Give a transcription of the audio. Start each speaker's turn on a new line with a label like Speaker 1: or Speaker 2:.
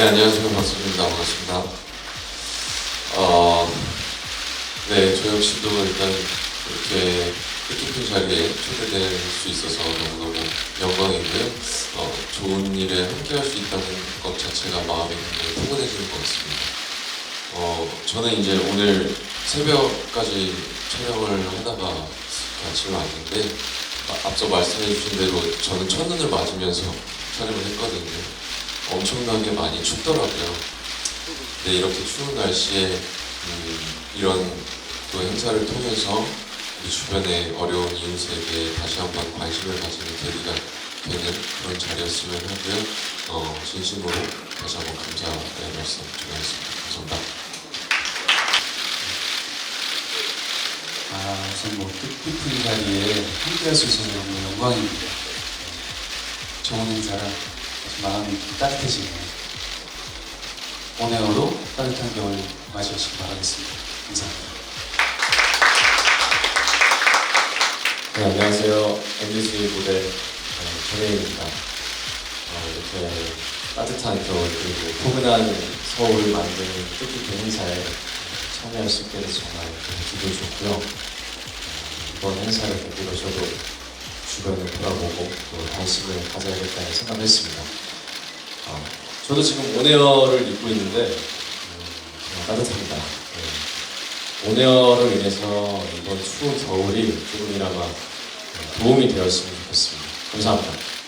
Speaker 1: 네, 안녕하세요. 박수입니다. 반갑습니다. 어, 네, 저 역시도 일단 이렇게 뜻깊은 자리에 초대될 수 있어서 너무너무 영광이고요. 어, 좋은 일에 함께 할 수 있다는 것 자체가 마음이 굉장히 포근해지는 것 같습니다. 어, 저는 이제 오늘 새벽까지 촬영을 하다가 아침에 왔는데 아, 앞서 말씀해 주신 대로 저는 첫눈을 맞으면서 촬영을 했거든요. 엄청나게 많이 춥더라고요. 근데 이렇게 추운 날씨에 음, 이런 또 행사를 통해서 주변의 어려운 이웃에게 다시 한번 관심을 가지는 계기가 되는 그런 자리였으면 하고요. 어, 진심으로 다시 한번 감사의 말씀 드리겠습니다. 감사합니다.
Speaker 2: 아, 우선 뭐 뜻깊은 자리에 함께할 수 있어서 너무 영광입니다. 좋은 행사라 마음이 따뜻해지네요. 온에어로 따뜻한 겨울 맞이하시기 바라겠습니다. 감사합니다.
Speaker 3: 네, 안녕하세요. MBC 어, 전혜입니다. 어, 이렇게 따뜻한 겨울 그리고 포근한 서울 만드는 뜻깊은 행사에 참여할 수 있게 돼서 정말 기분 좋고요. 어, 이번 행사를 계기로 저도 주변을 돌아보고 또 관심을 가져야겠다는 생각을 했습니다. 어, 저도 지금 온에어를 입고 있는데 음, 정말 따뜻합니다. 네. 온에어로 인해서 이번 추운 겨울이 조금이나마 도움이 되었으면 좋겠습니다. 감사합니다.